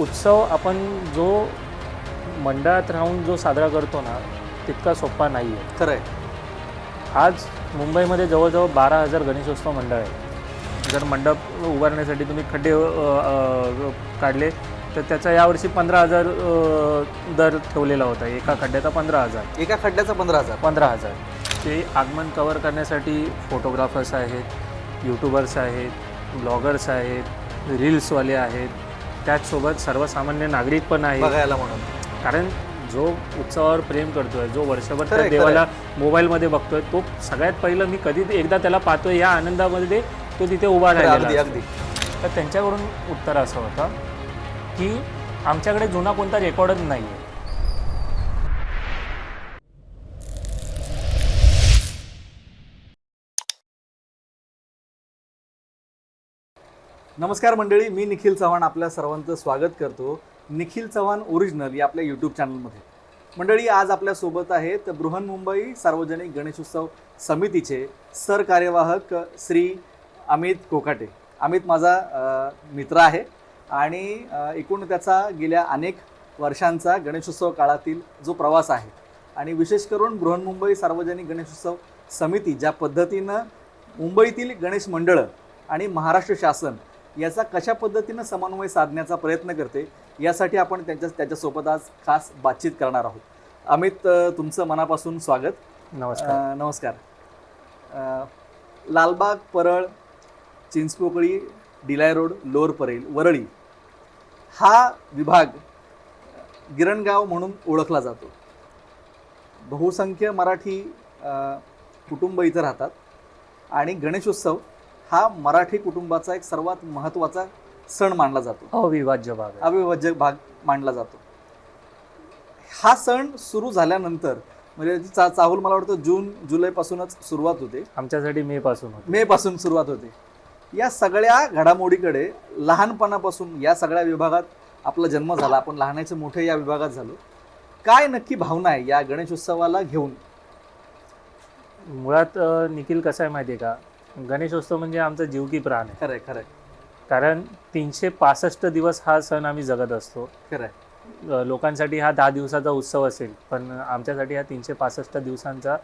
उत्सव आपण जो मंडळात राहून जो साजरा करतो ना तितका सोपा नाही आहे खरं आहे आज मुंबईमध्ये जवळजवळ बारा हजार गणेशोत्सव मंडळ आहे. जर मंडप उभारण्यासाठी तुम्ही खड्डे काढले तर त्याचा यावर्षी पंधरा हजार दर ठेवलेला होता. एका खड्ड्याचा पंधरा हजार. एका खड्ड्याचा पंधरा हजार. पंधरा हजार. ते आगमन कवर करण्यासाठी फोटोग्राफर्स आहेत यूट्यूबर्स आहेत ब्लॉगर्स आहेत रील्सवाले आहेत. त्याचसोबत सर्वसामान्य नागरिक पण बघायला म्हणून. कारण जो उत्सवावर प्रेम करतोय जो वर्षभर त्या खरंय, देवाला मोबाईलमध्ये बघतोय तो सगळ्यात पहिलं मी कधी एकदा त्याला पाहतोय या आनंदामध्ये तो तिथे उभा खरं, अगदी. अगदी. तर त्यांच्याकडून उत्तर असं होतं की आमच्याकडे जुना कोणता रेकॉर्डच नाही आहे नमस्कार मंडळी मी निखिल चव्हाण आपल्या सर्वांचं स्वागत करतो. निखिल चव्हाण ओरिजिनल या आपल्या यूट्यूब चॅनलमध्ये मंडळी आज आपल्यासोबत आहेत बृहन्मुंबई सार्वजनिक गणेशोत्सव समितीचे सरकार्यवाहक श्री अमित कोकाटे. अमित माझा मित्र आहे आणि एकूण त्याचा गेल्या अनेक वर्षांचा गणेशोत्सव काळातील जो प्रवास आहे आणि विशेष करून बृहन्मुंबई सार्वजनिक गणेशोत्सव समिती ज्या पद्धतीनं मुंबईतील गणेश मंडळं आणि महाराष्ट्र शासन याचा कशा पद्धतीनं समन्वय साधण्याचा प्रयत्न करते यासाठी आपण त्यांच्या त्याच्यासोबत आज खास बातचीत करणार आहोत. अमित तुमचं मनापासून स्वागत. नमस्कार. नमस्कार. Lalbaug Parel Chinchpokli Delisle road lower Parel Worli हा विभाग गिरणगाव म्हणून ओळखला जातो. बहुसंख्य मराठी कुटुंब इथं राहतात. आणि गणेशोत्सव हा मराठी कुटुंबाचा एक सर्वात महत्त्वाचा सण मानला जातो. अविभाज्य भाग अविभाज्य भाग मानला जातो. हा सण सुरू झाल्यानंतर म्हणजे चा चाहूल मला वाटतं जून जुलैपासूनच सुरुवात होते. आमच्यासाठी मे पासून मे पासून सुरुवात होते. या सगळ्या घडामोडीकडे लहानपणापासून या सगळ्या विभागात आपला जन्म झाला. आपण लहानाचे मोठे या विभागात झालो. काय नक्की भावना आहे या गणेशोत्सवाला घेऊन? मुळात निखिल कसं आहे माहिती आहे का? गणेशोत्सव म्हणजे आमचा जीव की प्राण आहे. खरंय खरंय. कारण तीनशे पासष्ट दिवस हा सण आम्ही जगत असतो. खरंय. अ, लोकांसाठी हा दहा दिवसाचा उत्सव असेल पण आमच्यासाठी हा तीनशे पासष्ट दिवसांचा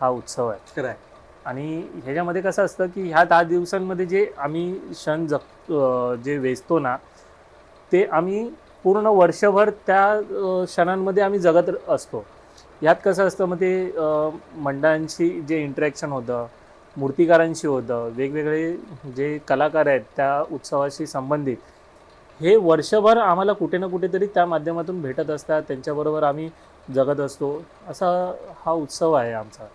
हा उत्सव आहे. खरंय. आणि ह्याच्यामध्ये कसं असतं की ह्या दहा दिवसांमध्ये जे आम्ही क्षण जग जे वेचतो ना ते आम्ही पूर्ण वर्षभर त्या क्षणांमध्ये आम्ही जगत असतो. यात कसं असतं मग ते मंडळांशी जे इंटरॅक्शन होतं मूर्तिकारांशी होतं वेगवेगळे जे कलाकार आहेत त्या उत्सवाशी संबंधित. हे वर्षभर आम्हाला कुठे ना कुठेतरी त्या माध्यमातून भेटत असतात त्यांच्याबरोबर आम्ही जगत असतो. असा हा उत्सव आहे आमचा.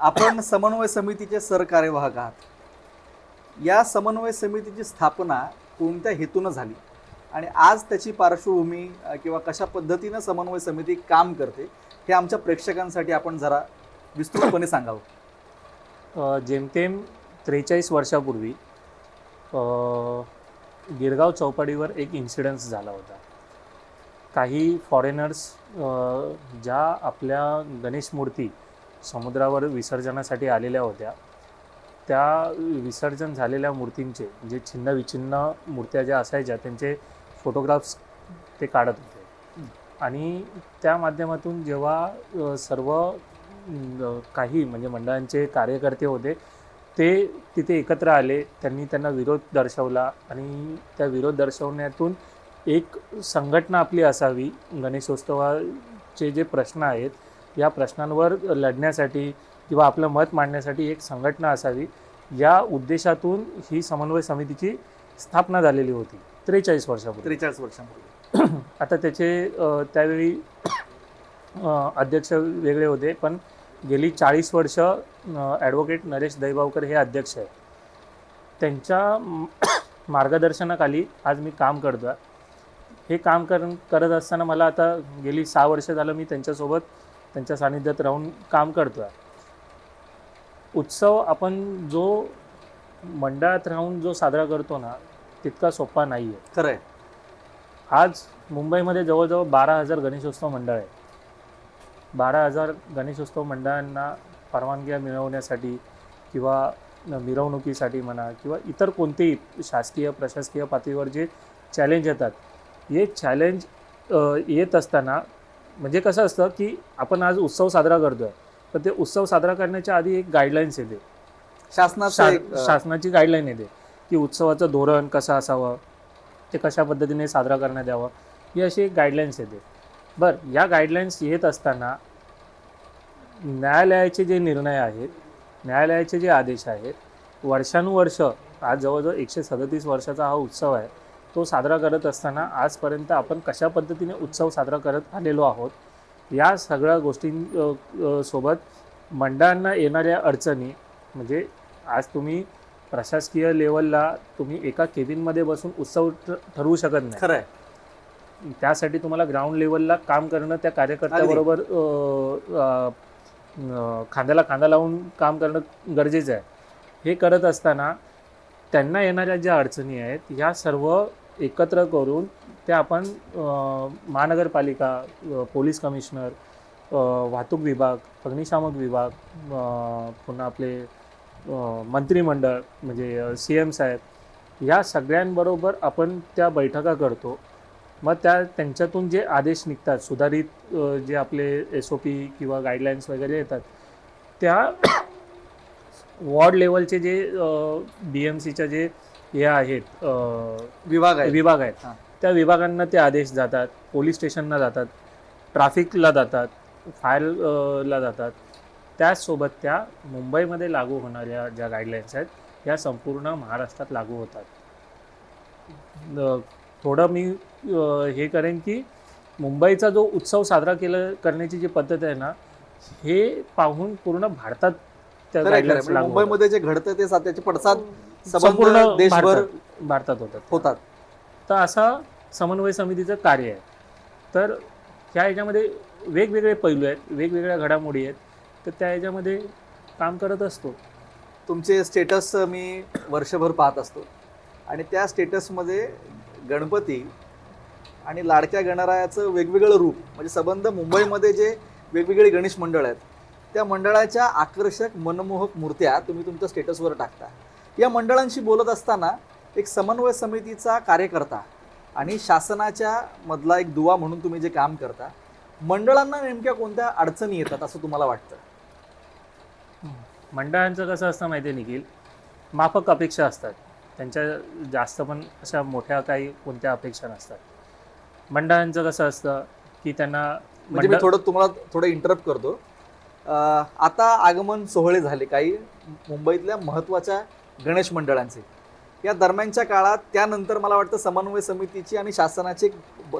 आपण समन्वय समितीचे सरकार्यवाहक आहात. या समन्वय समितीची स्थापना कोणत्या हेतूनं झाली? आणि आज त्याची पार्श्वभूमी किंवा कशा पद्धतीनं समन्वय समिती काम करते हे आमच्या प्रेक्षकांसाठी आपण जरा विस्तृतपणे सांगावं. जेमतेम त्रेचाळीस वर्षापूर्वी गिरगाव चौपाटीवर एक इन्सिडन्स झाला होता. काही फॉरेनर्स ज्या आपल्या गणेश मूर्ती समुद्रावर विसर्जनासाठी आलेल्या होत्या त्या विसर्जन झालेल्या मूर्तींचे जे छिन्न विछिन्न मूर्त्या ज्या असायच्या त्यांचे फोटोग्राफ्स ते काढत होते. आणि त्या माध्यमातून जेव्हा सर्व काही म्हणजे मंडळांचे कार्यकर्ते होते ते तिथे एकत्र आले त्यांनी त्यांना विरोध दर्शवला आणि त्या विरोध दर्शवण्यातून एक संघटना आपली असावी गणेशोत्सवाचे जे प्रश्न आहेत या प्रश्नांवर लढण्यासाठी किंवा आपलं मत मांडण्यासाठी एक संघटना असावी या उद्देशातून ही समन्वय समितीची स्थापना झालेली होती त्रेचाळीस वर्षापूर्वी. त्रेचाळीस वर्षांपूर्वी. आता त्याचे त्यावेळी अध्यक्ष वेगळे होते पण गेली चाळीस वर्ष ॲडव्होकेट नरेश दैबावकर हे अध्यक्ष आहेत. त्यांच्या मार्गदर्शनाखाली आज मी काम करतो आहे हे काम कर करत असताना मला आता गेली सहा वर्ष झालं मी त्यांच्यासोबत त्यांच्या सानिध्यात राहून काम करतो आहे उत्सव आपण जो मंडळात राहून जो साजरा करतो ना तितका सोपा नाही आहे खरंय. आज मुंबईमध्ये जवळजवळ बारा हजार गणेशोत्सव मंडळ आहे. बारा हजार गणेशोत्सव मंडळांना परवानग्या मिळवण्यासाठी किंवा मिरवणुकीसाठी म्हणा किंवा इतर कोणतेही शासकीय प्रशासकीय पातळीवर जे चॅलेंज येतात हे चॅलेंज येत असताना म्हणजे कसं असतं की आपण आज उत्सव साजरा करतोय पण ते उत्सव साजरा करण्याच्या आधी एक गाईडलाईन्स येते. शासनाचं शा- शासनाची गाईडलाईन येते की उत्सवाचं धोरण कसं असावं ते कशा पद्धतीने साजरा करण्यात यावं ही अशी एक गाईडलाईन्स येते. बरं या गाईडलाईन्स येत असताना न्यायालयाचे जे निर्णय आहेत न्यायालयाचे जे आदेश आहेत वर्षानुवर्ष आज जवळजवळ एकशे सदतीस वर्षाचा हा उत्सव आहे तो साजरा करत असताना आजपर्यंत आपण कशा पद्धतीने उत्सव साजरा करत आलेलो आहोत या सगळ्या गोष्टीं सोबत मंडळांना येणाऱ्या अडचणी म्हणजे आज तुम्ही प्रशासकीय लेवलला तुम्ही एका केबिनमध्ये बसून उत्सव ठरवू शकत नाही. खरं आहे त्यासाठी तुम्हाला ग्राउंड लेवलला काम करणं त्या कार्यकर्त्याबरोबर खांद्याला खांदा लावून काम करणं गरजेचं आहे. हे करत असताना त्यांना येणाऱ्या ज्या अडचणी आहेत ह्या सर्व एकत्र करून त्या आपण महानगरपालिका पोलीस कमिशनर वाहतूक विभाग अग्निशामक विभाग पुन्हा आपले मंत्रिमंडळ म्हणजे सी एम साहेब या सगळ्यांबरोबर आपण त्या बैठका करतो. मग त्या त्यांच्यातून जे आदेश निघतात सुधारित जे आपले एस ओ पी किंवा गाईडलाईन्स वगैरे येतात त्या वॉर्ड लेवलचे जे बी एम सीच्या जे हे आहेत विभाग आहे विभाग आहेत. त्या विभागांना ते आदेश जातात पोलीस स्टेशनला जातात ट्रॅफिकला जातात फायर ला जातात. त्याचसोबत त्या मुंबईमध्ये लागू होणाऱ्या ज्या गाईडलाईन्स आहेत या संपूर्ण महाराष्ट्रात लागू होतात. थोडं मी हे करेन की मुंबईचा जो उत्सव साजरा केला करण्याची जी पद्धत आहे ना हे पाहून पूर्ण भारतात. मुंबईमध्ये जे घडतं ते त्याचे पडसाद संपूर्ण संपूर्ण देशभर भारतात होतात. होतात. तर असा समन्वय समितीचं कार्य आहे. तर ह्या ह्याच्यामध्ये वेगवेगळे पैलू आहेत वेगवेगळ्या घडामोडी आहेत. तर त्या ह्याच्यामध्ये काम करत असतो. तुमचे स्टेटस मी वर्षभर पाहत असतो. आणि त्या स्टेटसमध्ये गणपती आणि लाडक्या गणरायाचं वेगवेगळं रूप म्हणजे संबंध मुंबईमध्ये जे वेगवेगळे गणेश मंडळ आहेत त्या मंडळाच्या आकर्षक मनमोहक मूर्त्या तुम्ही तुमच्या स्टेटसवर टाकता. या मंडळांशी बोलत असताना एक समन्वय समितीचा कार्यकर्ता आणि शासनाच्या मधला एक दुवा म्हणून तुम्ही जे काम करता मंडळांना नेमक्या कोणत्या अडचणी येतात असं तुम्हाला वाटतं? मंडळांचं कसं असतं माहिती आहे निखिल? माफक अपेक्षा असतात. त्यांच्या जास्त पण अशा मोठ्या काही कोणत्या अपेक्षा नसतात. मंडळांचं कसं असतं की त्यांना म्हणजे मी थोडं तुम्हाला थोडं इंटरप्ट करतो. आता आगमन सोहळे झाले काही मुंबईतल्या महत्त्वाच्या गणेश मंडळांचे. या दरम्यानच्या काळात त्यानंतर मला वाटतं समन्वय समितीची आणि शासनाची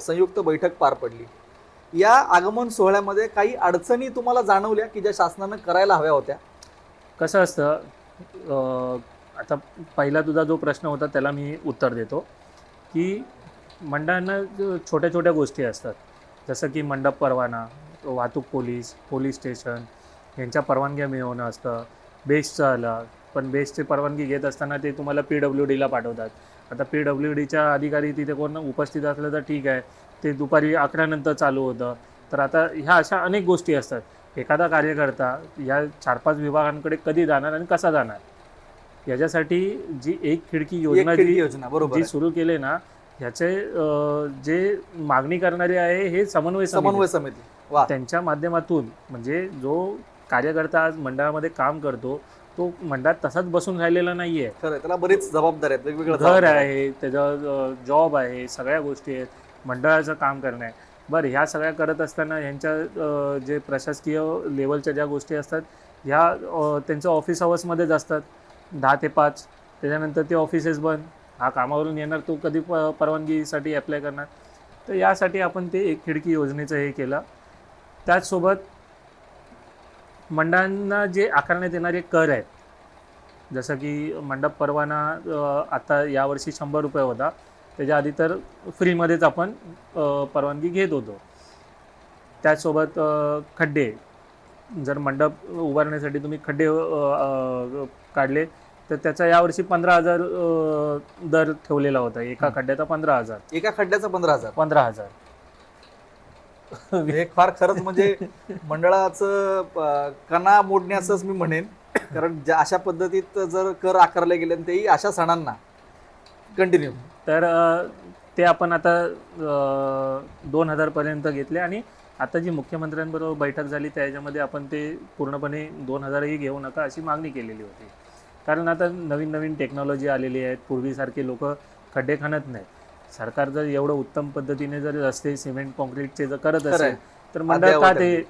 संयुक्त बैठक पार पडली. या आगमन सोहळ्यामध्ये काही अडचणी तुम्हाला जाणवल्या की ज्या शासनानं करायला हव्या होत्या? कसं असतं आता पहिला तुझा जो प्रश्न होता त्याला मी उत्तर देतो की मंडळांना छोट्या छोट्या गोष्टी असतात जसं की मंडप परवाना वाहतूक पोलीस पोलीस स्टेशन यांच्या परवानग्या मिळवणं असतं बेस्टचं आलं पण बेस्टची परवानगी घेत असताना ते तुम्हाला पी डब्ल्यू डीला पाठवतात. आता पी डब्ल्यू डीच्या अधिकारी तिथे कोण उपस्थित असलं तर ठीक आहे ते दुपारी अकरानंतर चालू होतं. तर आता ह्या अशा अनेक गोष्टी असतात. एखादा कार्यकर्ता या चार पाच विभागांकडे कधी जाणार आणि कसा जाणार? याच्यासाठी जी एक खिडकी योजना जी योजना बरोबर जी. सुरू केली ना ह्याचे जे मागणी करणारे आहे हे समन्वय. समन्वय समिती त्यांच्या माध्यमातून म्हणजे जो कार्यकर्ता आज मंडळामध्ये काम करतो तो मंडळात तसाच बसून राहिलेला नाहीये. त्याला बरीच जबाबदारी आहेत वेगवेगळ्या घर. आहे त्याचं जॉब आहे सगळ्या गोष्टी आहेत मंडळाचं काम करणं आहे बरं ह्या सगळ्या करत असताना ह्यांच्या जे प्रशासकीय लेवलच्या ज्या गोष्टी असतात ह्या अं, त्यांचं ऑफिस अवर्समध्येच असतात दहा ते पाच. त्याच्यानंतर ते ऑफिसेस बंद. हा कामावरून येणार तो कधी प परवानगीसाठी अप्लाय करणार. तर यासाठी आपण ते एक खिडकी योजनेचं हे केलं. त्याचसोबत मंडळांना जे आकारण्यात येणारे कर आहेत जसं की मंडप परवाना आता यावर्षी शंभर रुपये होता. त्याच्या आधी तर फ्रीमध्येच आपण परवानगी घेत होतो. त्याचसोबत खड्डे. जर मंडप उभारण्यासाठी तुम्ही खड्डे काढले तर त्याचा यावर्षी पंधरा हजार दर ठेवलेला होता. एका. खड्ड्याचा पंधरा हजार. एका खड्ड्याचा पंधरा हजार. पंधरा हजार. हे फार खरंच म्हणजे मंडळाचं कणा मोडण्याचंच मी म्हणेन. कारण ज्या अशा पद्धतीत जर कर आकारले गेले आणि तेही अशा सणांना कंटिन्यू तर ते आपण आता दोन हजारपर्यंत घेतले आणि आता जी मुख्यमंत्र्यांबरोबर बैठक झाली त्याच्यामध्ये आपण ते पूर्णपणे दोन हजारही घेऊ नका अशी मागणी केलेली होती. कारण आता नवीन नवीन टेक्नॉलॉजी आलेली आहेत. पूर्वीसारखे लोक खड्डे खणत नाहीत. सरकार जर एवढं उत्तम पद्धतीने जर रस्ते सिमेंट कॉन्क्रीटचे जर करत. असेल तर मंडळ का ते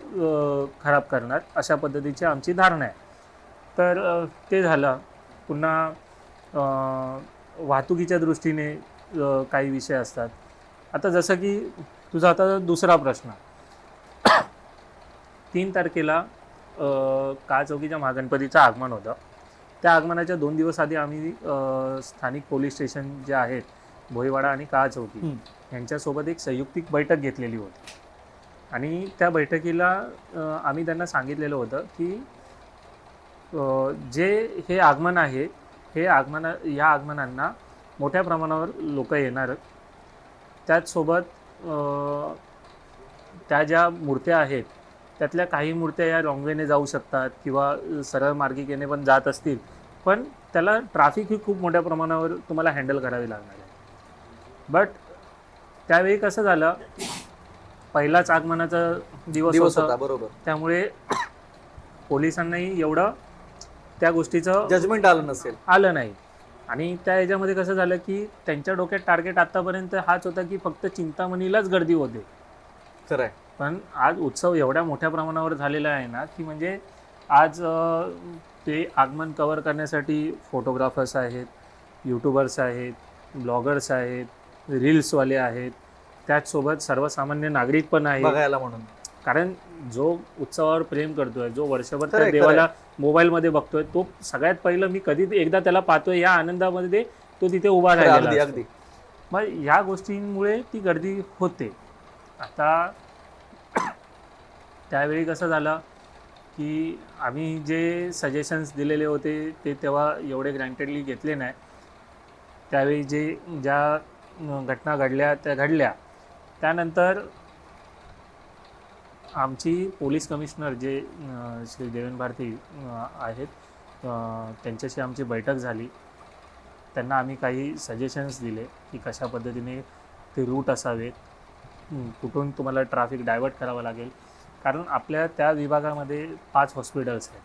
खराब करणार? अशा पद्धतीची आमची धारणा आहे. तर ते झालं. पुन्हा वाहतुकीच्या दृष्टीने काही विषय असतात. आता जसं की तुझा आता दुसरा प्रश्न. तीन तारखेला अ, काळ चौकीच्या महागणपतीचं आगमन होतं? त्या आगमनाच्या दोन दिवस आधी आम्ही स्थानिक पोलीस स्टेशन जे आहेत भोईवाडा आणि काळ चौकी. यांच्यासोबत एक संयुक्तिक बैठक घेतलेली होती आणि त्या बैठकीला आम्ही त्यांना सांगितलेलं होतं की जे हे आगमन आहे हे आगमन या आगमनांना मोठ्या प्रमाणावर लोक येणार त्याचसोबत त्या ज्या मूर्त्या आहेत त्यातल्या काही मूर्त्या या रॉंगवेने जाऊ शकतात किंवा सरळ मार्गिकेने पण जात असतील. पण त्याला ट्राफिक ही खूप मोठ्या प्रमाणावर तुम्हाला हँडल करावी लागणार आहे. बट त्यावेळी कसं झालं पहिलाच आगमनाचा दिवस दिवस होता. बरोबर. त्यामुळे पोलिसांनाही एवढं त्या गोष्टीचं जजमेंट आलं नसेल. आलं नाही. आणि त्या ह्याच्यामध्ये कसं झालं की त्यांच्या डोक्यात टार्गेट आतापर्यंत हाच होता की फक्त चिंतामणीलाच गर्दी होते. खरं आहे. पण आज उत्सव एवढ्या मोठ्या प्रमाणावर झालेला आहे ना की म्हणजे आज ते आगमन कवर करण्यासाठी फोटोग्राफर्स आहेत यूट्यूबर्स आहेत ब्लॉगर्स आहेत रील्सवाले आहेत. त्याचसोबत सर्वसामान्य नागरिक पण आहेत. बघायला म्हणून. कारण जो उत्सवावर प्रेम करतोय जो वर्षभर त्या देवाला मोबाईलमध्ये बघतोय तो सगळ्यात पहिलं मी कधी एकदा त्याला पाहतोय या आनंदामध्ये तो तिथे उभा. अगदी मग या गोष्टींमुळे ती गर्दी होते. आता त्यावेळी कसं झालं की आम्ही जे सजेशन्स दिलेले होते ते तेव्हा एवढे ग्रँटेडली घेतले नाही. त्यावेळी जे ज्या घटना घडल्या त्या घडल्या. त्यानंतर आमची पोलीस कमिशनर जे श्री देवेन भारती आहेत त्यांच्याशी आमची बैठक झाली. त्यांना आम्ही काही सजेशन्स दिले की कशा पद्धतीने ते रूट असावेत. कुठून तुम्हाला ट्रॅफिक डायवर्ट करावं लागेल? कारण आपल्या त्या विभागामध्ये पाच हॉस्पिटल्स आहेत.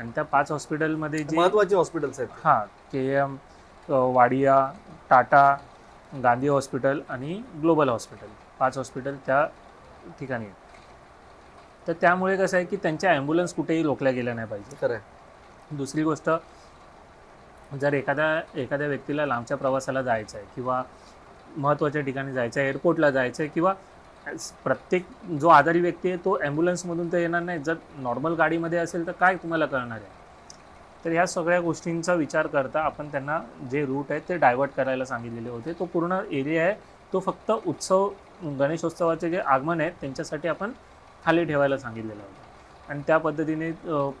आणि त्या पाच हॉस्पिटलमध्ये जे महत्त्वाचे हॉस्पिटल्स आहेत. हां K M Wadia Tata Gandhi hospital आणि ग्लोबल हॉस्पिटल. पाच हॉस्पिटल त्या ठिकाणी आहेत. तर त्यामुळे कसं आहे की त्यांच्या ॲम्ब्युलन्स कुठेही रोखल्या गेल्या नाही पाहिजे. खरं दुसरी गोष्ट जर एखाद्या एखाद्या व्यक्तीला लांबच्या प्रवासाला जायचं आहे किंवा महत्त्वाच्या ठिकाणी जायचं आहे एअरपोर्टला जायचं आहे किंवा प्रत्येक जो आजारी व्यक्ती आहे तो ॲम्ब्युलन्समधून तर येणार नाही. जर नॉर्मल गाडीमध्ये असेल तर काय तुम्हाला करणार आहे? तर ह्या सगळ्या गोष्टींचा विचार करता आपण त्यांना जे रूट आहे ते डायवर्ट करायला सांगितलेले होते. तो पूर्ण एरिया आहे. तो फक्त उत्सव गणेशोत्सवाचे जे आगमन आहे त्यांच्यासाठी आपण खाली ठेवायला सांगितलेलं होतं. आणि त्या पद्धतीने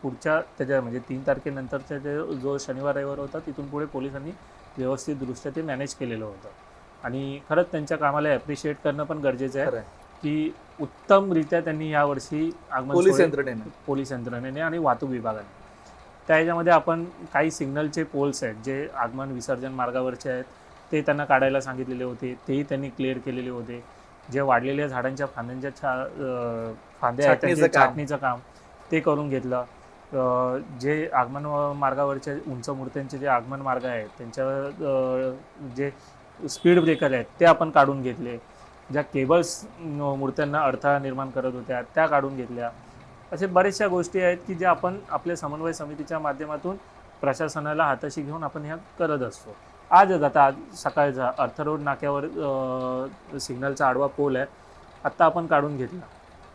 पुढच्या त्याच्या म्हणजे तीन तारखेनंतरचा जे जो शनिवार रविवार होता तिथून पुढे पोलिसांनी व्यवस्थितदृष्ट्या ते मॅनेज केलेलं होतं. आणि खरंच त्यांच्या कामाला ॲप्रिशिएट करणं पण गरजेचं आहे की उत्तमरित्या त्यांनी यावर्षी आगमन पोलीस यंत्रणेने. पोलीस यंत्रणेने आणि वाहतूक विभागाने. त्या ह्याच्यामध्ये आपण काही सिग्नलचे पोल्स आहेत जे आगमन विसर्जन मार्गावरचे आहेत ते त्यांना काढायला सांगितलेले होते तेही त्यांनी क्लिअर केलेले होते. जे वाढलेल्या झाडांच्या फांद्यांच्या छा फांद्या छाटणीचं काम. ते करून घेतलं. जे आगमन मार्गावरचे उंच मूर्त्यांचे जे आगमन मार्ग आहेत त्यांच्यावर अं, जे स्पीड ब्रेकर आहेत ते आपण काढून घेतले. ज्या केबल्स मूर्त्यांना अडथळा निर्माण करत होत्या त्या काढून घेतल्या. असे बऱ्याचशा गोष्टी आहेत की ज्या आपण आपल्या समन्वय समितीच्या माध्यमातून प्रशासनाला हाताशी घेऊन आपण ह्या करत असतो. आजच आता आज सकाळचा अर्थ रोड नाक्यावर सिग्नलचा आडवा पोल आहे. आत्ता आपण काढून घेतला.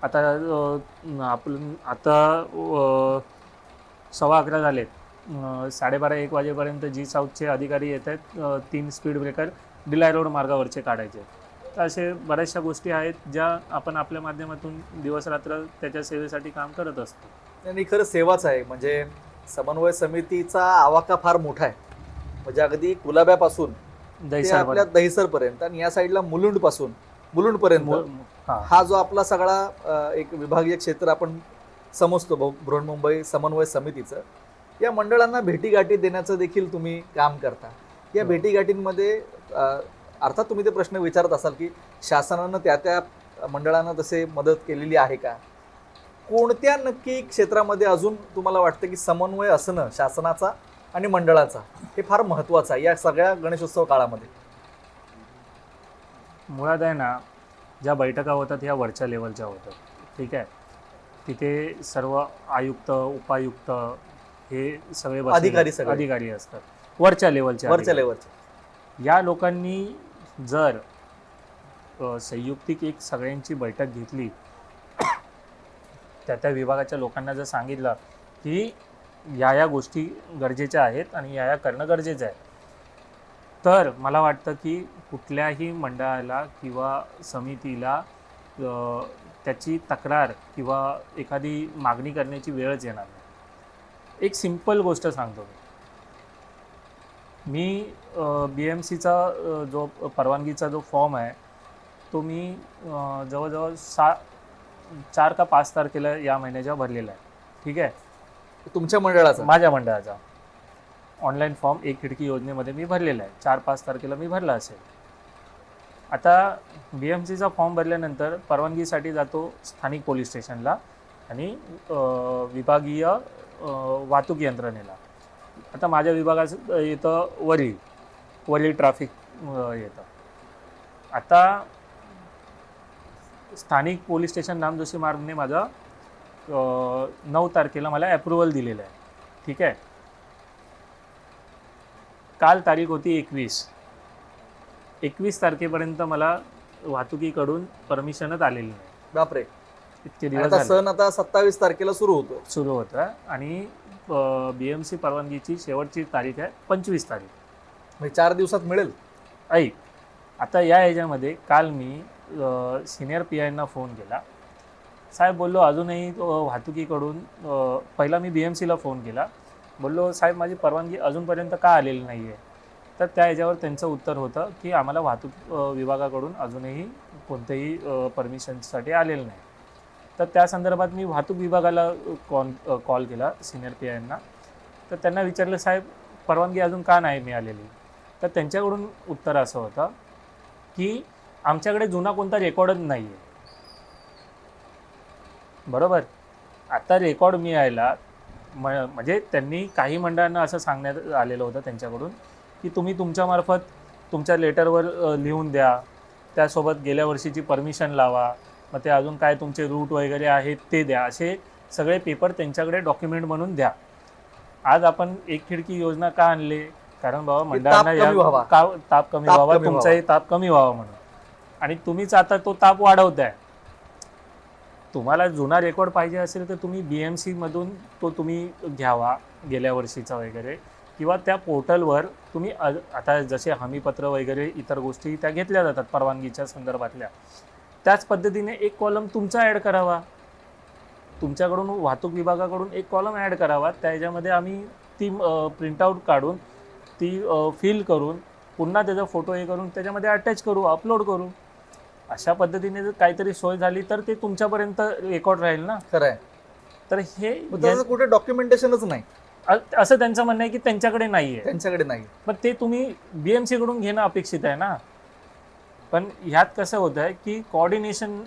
आता आपण आता सव्वा अकरा झालेत. साडेबारा एक वाजेपर्यंत जी साऊथचे अधिकारी येत आहेत तीन स्पीड ब्रेकर डिलाय रोड मार्गावरचे काढायचे आहेत. तर असे बऱ्याचशा गोष्टी आहेत ज्या आपण आपल्या माध्यमातून दिवस रात्र त्याच्या सेवेसाठी काम करत असतो. आणि खरं सेवाच आहे. म्हणजे समन्वय समितीचा आवाका फार मोठा आहे. म्हणजे अगदी कुलाब्यापासून आपल्या दहिसर पर्यंत. आणि या साईडला मुलुंडपासून मुलुंड पर्यंत हा. जो आपला सगळा एक विभागीय क्षेत्र आपण समजतो बहु- बृहन्मुंबई समन्वय समितीचं या मंडळांना भेटीगाठी देण्याचं देखील तुम्ही काम करता. या हो. भेटीगाठींमध्ये अर्थात तुम्ही ते प्रश्न विचारत असाल की शासनानं त्या त्या मंडळांना तसे मदत केलेली आहे का? कोणत्या नक्की क्षेत्रामध्ये अजून तुम्हाला वाटतं की समन्वय असणं शासनाचा आणि मंडळाचा हे फार महत्त्वाचं आहे या सगळ्या गणेशोत्सव काळामध्ये? मुळात आहे ना ज्या बैठका होतात ह्या वरच्या लेवलच्या होतात. ठीक आहे? तिथे सर्व आयुक्त उपायुक्त हे सगळे अधिकारी सगळे. अधिकारी असतात. वरच्या लेवलचे वरच्या अधिकारी. या लोकांनी जर संयुक्तिक एक सगळ्यांची बैठक घेतली त्या त्या विभागाच्या लोकांना जर सांगितलं की या या गोष्टी गरजेच्या आहेत आणि या या करणं गरजेचं आहे तर मला वाटतं की कुठल्याही मंडळाला किंवा समितीला त्याची तक्रार किंवा एखादी मागणी करण्याची वेळच येणार नाही. एक सिंपल गोष्ट सांगतो मी. मी बी एम सीचा जो परवानगीचा जो फॉर्म आहे तो मी जवळजवळ सा चार का पाच तारखेला या महिन्याच्या भरलेला आहे. ठीक आहे? तुमच्या मंडळाचा? माझ्या मंडळाचा. ऑनलाईन फॉर्म एक खिडकी योजनेमध्ये मी भरलेला आहे. चार पाच तारखेला मी भरला असेल. आता बी एम सीचा फॉर्म भरल्यानंतर परवानगीसाठी जातो स्थानिक पोलीस स्टेशनला आणि विभागीय वाहतूक यंत्रणेला. आता माझ्या विभागाचं येतं वरी वरील ट्रॅफिक येतं. आता स्थानिक पोलीस स्टेशन नामजोशी मार्गने माझा नऊ तारखेला मला ॲप्रुव्हल दिलेलं आहे. ठीक आहे? काल तारीख होती एकवीस. एकवीस तारखेपर्यंत मला वाहतुकीकडून परमिशनच आलेली नाही. बापरे. इतके दिवस आता झाले. सण आता सत्तावीस तारखेला सुरू होतो सुरू होतं आणि बी एम सी परवानगीची शेवटची तारीख आहे पंचवीस तारीख. म्हणजे चार दिवसात मिळेल? ऐक आता या ह्याच्यामध्ये काल मी सिनियर पी आयना फोन केला. साहेब बोललो अजूनही अ, वाहतुकीकडून अ, पहिला मी बी एम सीला फोन केला. बोललो साहेब माझी परवानगी अजूनपर्यंत का आलेली नाही आहे तर त्या ह्याच्यावर त्यांचं उत्तर होतं की आम्हाला वाहतूक अ, विभागाकडून अजूनही कोणत्याही परमिशनसाठी आलेलं नाही. तर त्या संदर्भात मी वाहतूक विभागाला कॉन कॉल केला सिनियर पी आयांना. तर त्यांना विचारलं साहेब परवानगी अजून का नाही मिळालेली? तर त्यांच्याकडून उत्तर असं होतं की आमच्याकडे जुना कोणता रेकॉर्डच नाही आहे बरोबर? आता रेकॉर्ड मिळायला म म्हणजे त्यांनी काही मंडळांना असं सांगण्यात आलेलं होतं त्यांच्याकडून की तुम्ही तुमच्यामार्फत तुमच्या लेटरवर लिहून द्या. त्यासोबत गेल्या वर्षीची परमिशन लावा. मग ते अजून काय तुमचे रूट वगैरे आहेत ते द्या. असे सगळे पेपर त्यांच्याकडे डॉक्युमेंट म्हणून द्या. आज आपण एक खिडकी योजना का आणले? कारण बाबा मंडळांना. या का ताप कमी व्हावा तुमचाही ताप कमी व्हावा म्हणून. आणि तुम्हीच आता तो ताप वाढवताय. तुम्हाला जुना रेकॉर्ड पाहिजे असेल तर तुम्ही बी एम सीमधून तो तुम्ही घ्यावा गेल्या वर्षीचा वगैरे. किंवा त्या पोर्टलवर तुम्ही आता जसे हमीपत्र वगैरे इतर गोष्टी त्या घेतल्या जातात परवानगीच्या संदर्भातल्या. त्याच पद्धतीने एक कॉलम तुमचा ॲड करावा. तुमच्याकडून वाहतूक विभागाकडून एक कॉलम ॲड करावा. त्याच्यामध्ये आम्ही ती प्रिंटआउट काढून ती फिल करून पुन्हा त्याचा फोटो हे करून त्याच्यामध्ये अटॅच करू अपलोड करू. अशा पद्धतीने जर काहीतरी सोय झाली तर ते तुमच्यापर्यंत रेकॉर्ड राहील ना? खरं आहे तर हे कुठे डॉक्युमेंटेशनच नाही. असं त्यांचं म्हणणं आहे की त्यांच्याकडे नाही आहे त्यांच्याकडे नाही. पण ते तुम्ही बी एम सीकडून घेणं अपेक्षित आहे ना? पण ह्यात कसं होतं आहे की कॉर्डिनेशन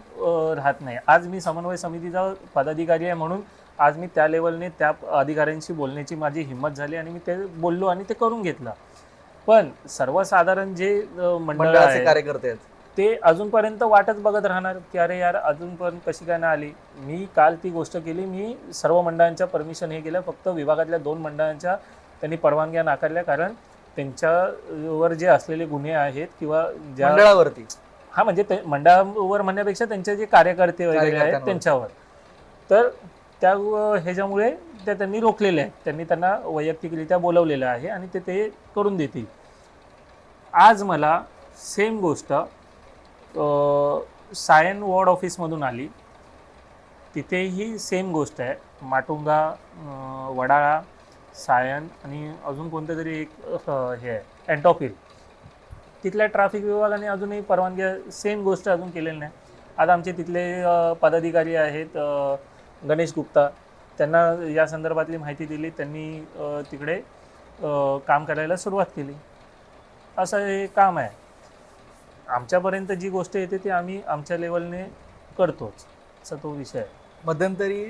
राहत नाही. आज मी समन्वय समितीचा पदाधिकारी आहे म्हणून आज मी त्या लेवलने त्या अधिकाऱ्यांशी बोलण्याची माझी हिंमत झाली आणि मी ते बोललो आणि ते करून घेतलं. पण सर्वसाधारण जे मंडळ कार्यकर्ते आहेत. ते अजूनपर्यंत वाटच बघत राहणार की अरे यार अजूनपर्यंत कशी काय नाही आली. मी काल ती गोष्ट केली मी सर्व मंडळांच्या परमिशन हे केलं. फक्त विभागातल्या दोन मंडळांच्या त्यांनी परवानग्या नाकारल्या. कारण त्यांच्यावर जे असलेले गुन्हे आहेत किंवा ज्या मंडळावरती. हा म्हणजे ते मंडळावर म्हणण्यापेक्षा त्यांचे जे कार्यकर्ते वगैरे आहेत. त्यांच्यावर. तर त्या ह्याच्यामुळे त्या त्यांनी रोखलेले आहेत. त्यांनी त्यांना वैयक्तिकरित्या बोलवलेलं आहे आणि ते ते करून देतील. आज मला सेम गोष्ट सायन वॉर्ड ऑफिसमधून आली. तिथेही सेम गोष्ट आहे. माटुंगा वडाळा सायन आणि अजून कोणतं तरी एक हे आहे अँटॉफिल तिथल्या ट्रॅफिक विभागाने अजूनही परवानगी सेम गोष्ट अजून केलेली नाही. आज आमचे तिथले पदाधिकारी आहेत गणेश गुप्ता. त्यांना या संदर्भातली माहिती दिली. त्यांनी तिकडे काम करायला सुरुवात केली. असं हे काम आहे. आमच्यापर्यंत जी गोष्ट येते ती आम्ही आमच्या लेवलने करतोच. असा तो विषय आहे. मध्यंतरी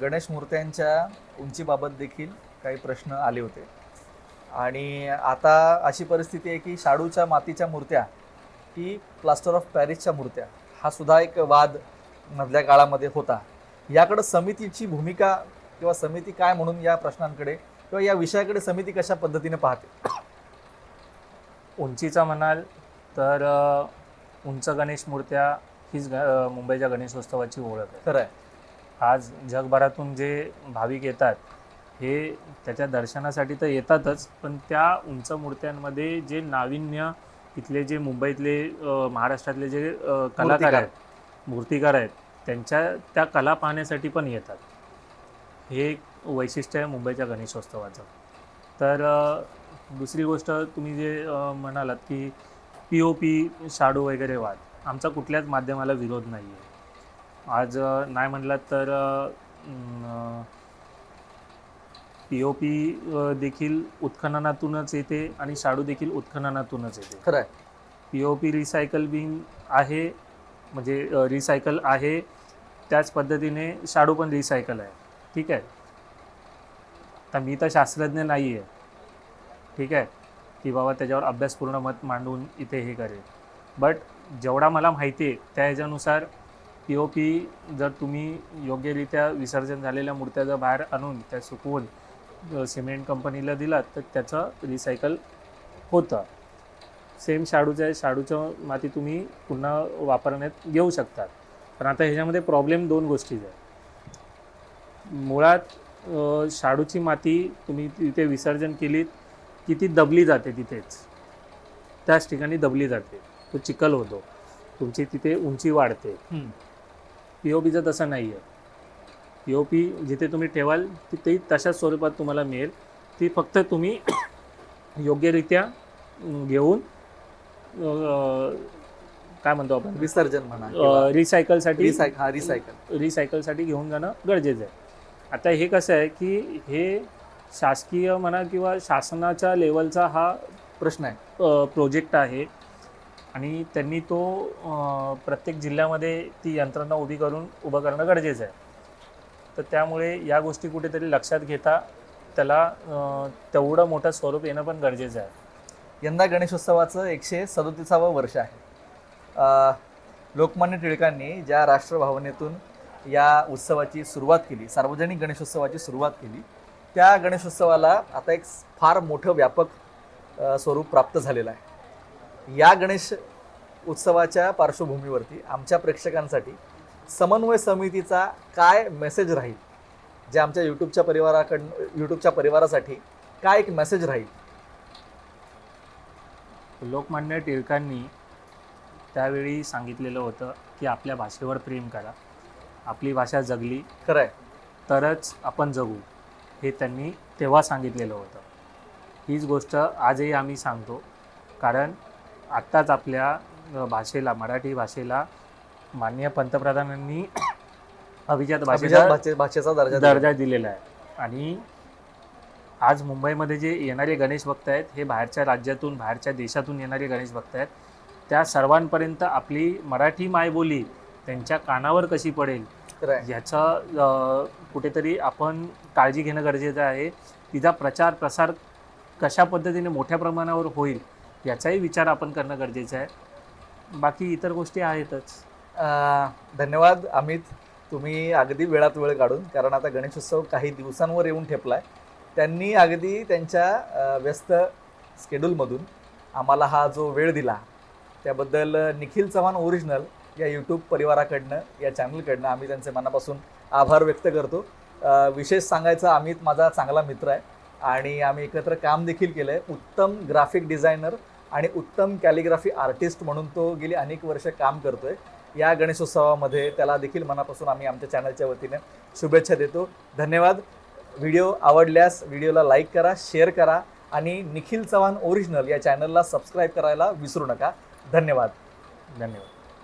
गणेश मूर्त्यांच्या उंचीबाबत देखील काही प्रश्न आले होते. आणि आता अशी परिस्थिती आहे की शाडूच्या मातीच्या मूर्त्या ही प्लास्टर ऑफ पॅरिसच्या मूर्त्या हा सुद्धा एक वाद मधल्या काळामध्ये होता. याकडं समितीची भूमिका किंवा समिती काय म्हणून या प्रश्नांकडे किंवा या विषयाकडे समिती कशा पद्धतीने पाहते? उंचीचा म्हणाल तर उंच गणेश मूर्त्या हीच ग मुंबईच्या गणेशोत्सवाची ओळख आहे. खरं आहे. आज जगभरातून जे भाविक येतात हे त्याच्या दर्शनासाठी तर येतातच पण त्या उंच मूर्त्यांमध्ये जे नाविन्य इथले जे मुंबईतले महाराष्ट्रातले जे कलाकार. आहेत मूर्तिकार आहेत त्यांच्या त्या कला पाहण्यासाठी पण येतात. हे एक वैशिष्ट्य आहे मुंबईच्या गणेशोत्सवाचं. तर दुसरी गोष्ट तुम्ही जे म्हणालात की पी ओ पी शाडू वगैरे वाद आमचा कुठल्याच माध्यमाला विरोध नाही आहे आज नाही म्हणलात तर पी ओ पी देखील उत्खननातूनच येते आणि शाडू देखील उत्खननातूनच येते. खरं आहे P O P recycle bin आहे म्हणजे रिसायकल आहे. त्याच पद्धतीने शाडू पण रिसायकल आहे. ठीक आहे? तर मी तर शास्त्रज्ञ नाही आहे ठीक आहे? की बाबा त्याच्यावर अभ्यासपूर्ण मत मांडून इथे हे करेल. बट जेवढा मला माहिती आहे त्या ह्याच्यानुसार पी ओ पी जर तुम्ही योग्यरित्या विसर्जन झालेल्या मूर्त्या जर बाहेर आणून त्या सुकवून सिमेंट कंपनीला दिलात तर त्याचं रिसायकल होतं. सेम शाडूचं आहे शाडूचं माती तुम्ही पुन्हा वापरण्यात घेऊ शकतात. पण आता ह्याच्यामध्ये प्रॉब्लेम दोन गोष्टीचा आहे मुळात शाडूची माती तुम्ही तिथे विसर्जन केलीत की ती दबली जाते तिथेच. त्याच ठिकाणी दबली जाते. तो चिखल होतो. तुमची तिथे उंची वाढते. हम्म. पी ओ पीचं तसं नाही आहे ओ पी जिथे तुम्ही ठेवाल तिथेही तशाच स्वरूपात तुम्हाला मिळेल. ती फक्त तुम्ही योग्यरित्या घेऊन काय म्हणतो आपण? विसर्जन म्हणा रिसायकलसाठी रिसाय हा रिसायकल रिसायकलसाठी घेऊन जाणं गरजेचं आहे. आता हे कसं आहे की हे शासकीय म्हणा किंवा शासनाच्या लेवलचा हा प्रश्न आहे. प्रोजेक्ट आहे. आणि त्यांनी तो प्रत्येक जिल्ह्यामध्ये ती यंत्रणा उभी करून उभं करणं गरजेचं आहे. तर त्यामुळे या गोष्टी कुठेतरी लक्षात घेता त्याला तेवढं मोठं स्वरूप येणं पण गरजेचं आहे. यंदा गणेशोत्सवाचं एकशे सदोतीसावं वर्ष आहे. लोकमान्य टिळकांनी ज्या राष्ट्रभावनेतून या उत्सवाची सुरुवात केली सार्वजनिक गणेशोत्सवाची सुरुवात केली त्या गणेशोत्सवाला आता एक फार मोठं व्यापक स्वरूप प्राप्त झालेलं आहे. या गणेश उत्सवाच्या पार्श्वभूमीवरती आमच्या प्रेक्षकांसाठी समन्वय समितीचा काय मेसेज राहील? जे आमच्या यूट्यूबच्या परिवाराकडनं यूट्यूबच्या परिवारासाठी काय एक मेसेज राहील? लोकमान्य टिळकांनी त्यावेळी सांगितलेलं होतं की आपल्या भाषेवर प्रेम करा. आपली भाषा जगली. खरं आहे तरच आपण जगू. हे त्यांनी तेव्हा सांगितलेलं होतं. हीच गोष्ट आजही आम्ही सांगतो. कारण आत्ताच आपल्या भाषेला मराठी भाषेला माननीय पंतप्रधानांनी अभिजात भाषेचा भाषे- भाषेचा दर्जा. दर्जा दिलेला आहे आणि आज मुंबईमध्ये जे येणारे गणेश भक्त आहेत हे बाहेरच्या राज्यातून बाहेरच्या देशातून येणारे गणेश भक्त आहेत त्या सर्वांपर्यंत आपली मराठी मायबोली त्यांच्या कानावर कशी पडेल. ह्याचा कुठेतरी आपण काळजी घेणं गरजेचं आहे तिचा प्रचार प्रसार कशा पद्धतीने मोठ्या प्रमाणावर होईल याचाही विचार आपण करणं गरजेचं आहे बाकी इतर गोष्टी आहेतच धन्यवाद अमित. तुम्ही अगदी वेळात वेळ काढून कारण आता गणेशोत्सव काही दिवसांवर येऊन ठेपलाय. त्यांनी अगदी त्यांच्या व्यस्त स्केड्यूलमधून आम्हाला हा जो वेळ दिला त्याबद्दल निखिल चव्हाण ओरिजिनल या यूट्यूब परिवाराकडनं या चॅनलकडनं आम्ही त्यांचे मनापासून आभार व्यक्त करतो. विशेष सांगायचं अमित माझा चांगला मित्र आहे आणि आम्ही एकत्र काम देखील केलं आहे उत्तम ग्राफिक डिझायनर आणि उत्तम कॅलिग्राफी आर्टिस्ट म्हणून तो गेली अनेक वर्ष काम करतो आहे या गणेशोत्सवामध्ये त्याला देखील मनापासून आम्ही आमच्या चॅनलच्या वतीने शुभेच्छा देतो. धन्यवाद. व्हिडिओ आवडल्यास व्हिडिओला लाईक करा शेअर करा आणि निखिल चव्हाण ओरिजिनल या चॅनलला सबस्क्राईब करायला विसरू नका. धन्यवाद. धन्यवाद.